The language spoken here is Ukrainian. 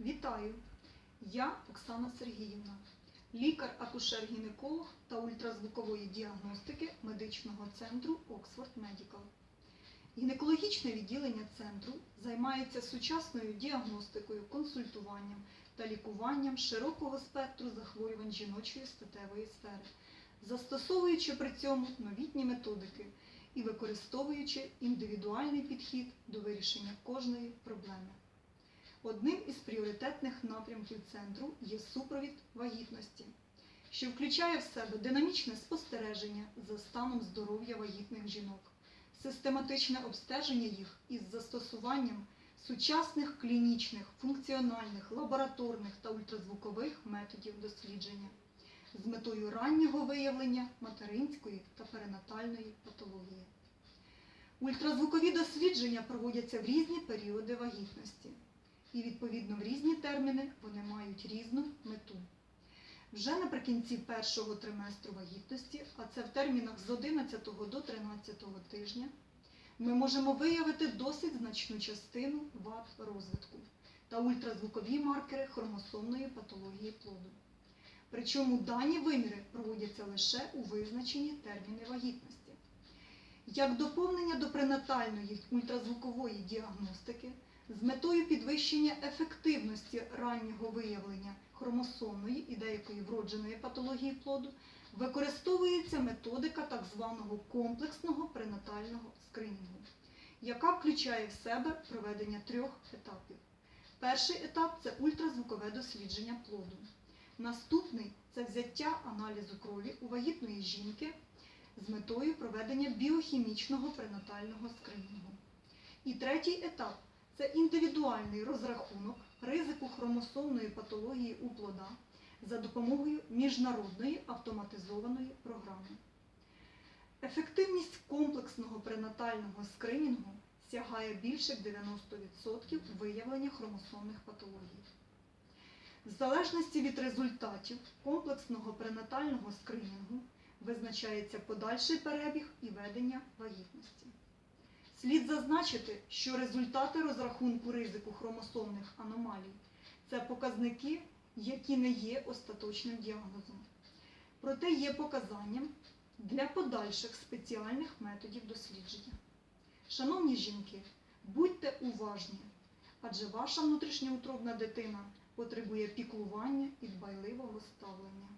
Вітаю! Я Оксана Сергіївна, лікар-акушер-гінеколог та ультразвукової діагностики медичного центру Oxford Medical. Гінекологічне відділення центру займається сучасною діагностикою, консультуванням та лікуванням широкого спектру захворювань жіночої статевої сфери, застосовуючи при цьому новітні методики і використовуючи індивідуальний підхід до вирішення кожної проблеми. Одним із пріоритетних напрямків центру є супровід вагітності, що включає в себе динамічне спостереження за станом здоров'я вагітних жінок, систематичне обстеження їх із застосуванням сучасних клінічних, функціональних, лабораторних та ультразвукових методів дослідження з метою раннього виявлення материнської та перинатальної патології. Ультразвукові дослідження проводяться в різні періоди вагітності і відповідно в різні терміни вони мають різну мету. Вже наприкінці першого триместру вагітності, а це в термінах з 11 до 13 тижня, ми можемо виявити досить значну частину вад розвитку та ультразвукові маркери хромосомної патології плоду. Причому дані виміри проводяться лише у визначені терміни вагітності. Як доповнення до пренатальної ультразвукової діагностики з метою підвищення ефективності раннього виявлення хромосомної і деякої вродженої патології плоду використовується методика так званого комплексного пренатального скринінгу, яка включає в себе проведення трьох етапів. Перший етап це ультразвукове дослідження плоду. Наступний це взяття аналізу крові у вагітної жінки з метою проведення біохімічного пренатального скринінгу. І третій етап це індивідуальний розрахунок ризику хромосомної патології у плода за допомогою міжнародної автоматизованої програми. Ефективність комплексного пренатального скринінгу сягає більше 90% виявлення хромосомних патологій. В залежності від результатів комплексного пренатального скринінгу визначається подальший перебіг і ведення вагітності. Слід зазначити, що результати розрахунку ризику хромосомних аномалій це показники, які не є остаточним діагнозом. Проте є показанням для подальших спеціальних методів дослідження. Шановні жінки, будьте уважні, адже ваша внутрішньоутробна дитина потребує піклування і дбайливого ставлення.